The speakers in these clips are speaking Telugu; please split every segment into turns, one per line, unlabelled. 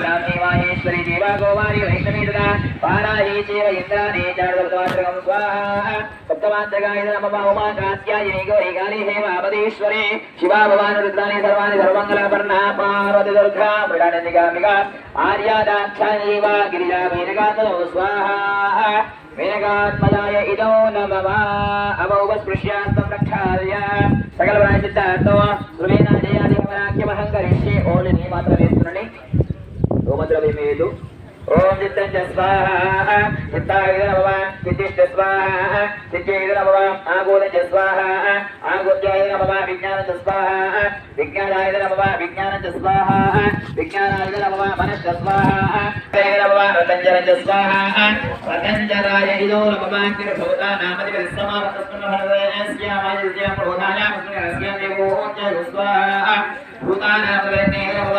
्राह्मीवाहेश्वरी देवा गोवारी वैष्णवी तदा पाराही चेव इन्द्राणे चारुदत्तमात्रकं स्वाहा सप्तमात्रकाय नमः उमा कात्यायिनी गौरी काली हेमापदीश्वरे शिवा भवान् रुद्राणि सर्वाणि सर्वमङ्गलापर्णा पार्वतिदुर्गा मृडानन्दिकामिका आर्यादाक्षायैव गिरिजा मेनकातनो स्वाहा मेनकात्मजाय इदो नमः अवौपस्पृश्यास्तं रक्षार्य सकलवराजिद्धार्थो श्रुवे కరిష్యే ఓలి నీ మాత్రం వేస్తున్నాని లేదు ఓం చిత్తం చ స్వాహ. చిత్తాయ నమః. చిత్తిష్ట స్వాహ. చిత్తేయ నమః. ఆగోద చ స్వాహ. ఆగోద్యాయ నమః. విజ్ఞాన చ స్వాహ. విజ్ఞానాయ నమః. విజ్ఞాన చ స్వాహ. విజ్ఞానాయ నమః. మనశ్చ స్వాహ. తేయ నమః. స్వాహ. రతంజరాయ ఇదో నమః కిరభూత నామది సమావతస్మన భరదయస్యామాయస్య ప్రోధాయ ముస్లిమస్య దేవో స్వాహ. భూతానామదనే స్వాహ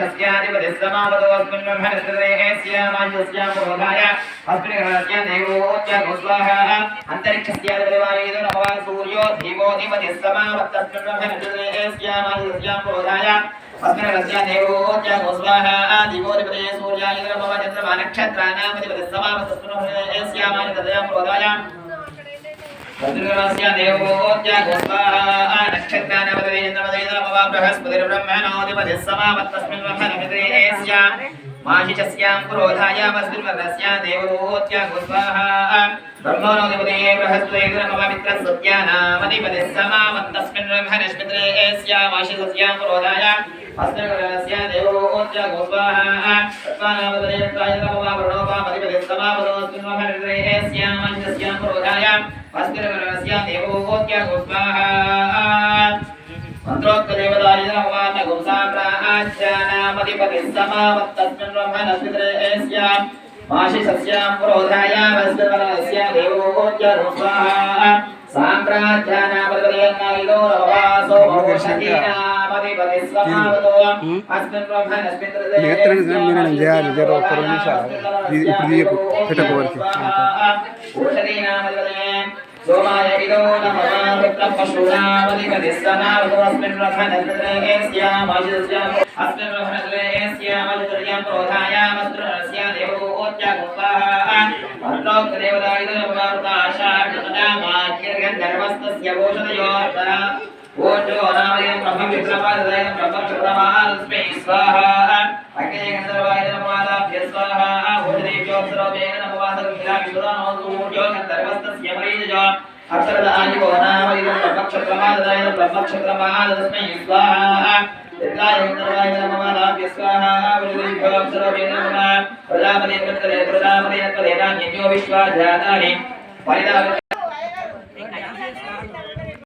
क्षस्यादिपतिस्मावतोऽस्मिन्ब्रह्मणस्तदेहेस्यामायुष्यामोघाय अस्मिन्ग्रहस्य देवोऽत्यागो स्वाहा अन्तरिक्षस्यादिपतिवायुदो नभवा सूर्यो देवोऽधिपतिस्मावत्तस्मिन्ब्रह्मणस्तदेहेस्यामायुष्यामोघाय अस्मिन्ग्रहस्य देवोऽत्यागो स्वाहा दिवोऽधिपतये सूर्यायुदो नभवा चन्द्रमा नक्षत्राणामधिपतिस्मावत्तस्मिन्ब्रह्मणस्तदेहेस्यामायुष्यामोघाय भद्रगणस्य देवोऽत्यागो स्वाहा నవదే నమః బృహస్పతిర్బ్రహ్మణోధిపతిः సమావత్తస్మిన్ బ్రహ్మణమిత్రేస్య మాహిషస్యాం పురోధాయామస్మిన్ వర్ణస్య దేవోత్య గోస్వాహ బ్రహ్మణోధిపతే బృహస్పతే నమః మిత్రసత్యానామధిపతిः సమావత్తస్మిన్ బ్రహ్మణమిత్రేస్య మాహిషస్యాం పురోధాయ అస్మిన్ వర్ణస్య దేవోత్య గోస్వాహ తత్వానామదే నమః ప్రణోపామధిపతిः సమావత్తస్మిన్ బ్రహ్మణమిత్రేస్య మాహిషస్యాం పురోధాయ అస్మిరవరస్య దేవోత్య గుస్వాహ మంత్రోక్త దేవదాయ
చేయాలి జర ఒక్క రెండు నిమిషాలు ఇప్పుడు తీయకు పెట్టకు వరకు
अस्मिन् रथनद्रे एस्यामजस्याम् अस्मिन् रथनद्रे एस्यामजस्याम् क्रोधायामस्त्रस्यादेवोच्चगुप्पाः भद्रोक्तदेवतायुधर्वार्ताशाट्टदामाख्यर्गन्धर्वस्तस्य भूषणयोर्ता ओजो रामयं ब्रह्मविक्रमादयं ब्रह्मक्षुरमालस्मै स्वाहा अग्नेयगन्धर्वायुधमादाभ्य स्वाहा भोजनेभ्योऽप्सरोपेन नमोवासविलामिशुरामोजो गन्धर्वस्तस्य मरीजो బ్రహ్మవిక్రమాదయ బ్రహ్మక్షురమాస్మై స్వాహ అగ్నే స్వాహ ఓజదేవ్యోత్సరోజేన నమః విరావిషురానో సూర్యో గంధర్వస్తస్య నమః ప్రజాపతి ప్రజాపతి ప్రజాపతి విశ్వాజాతాని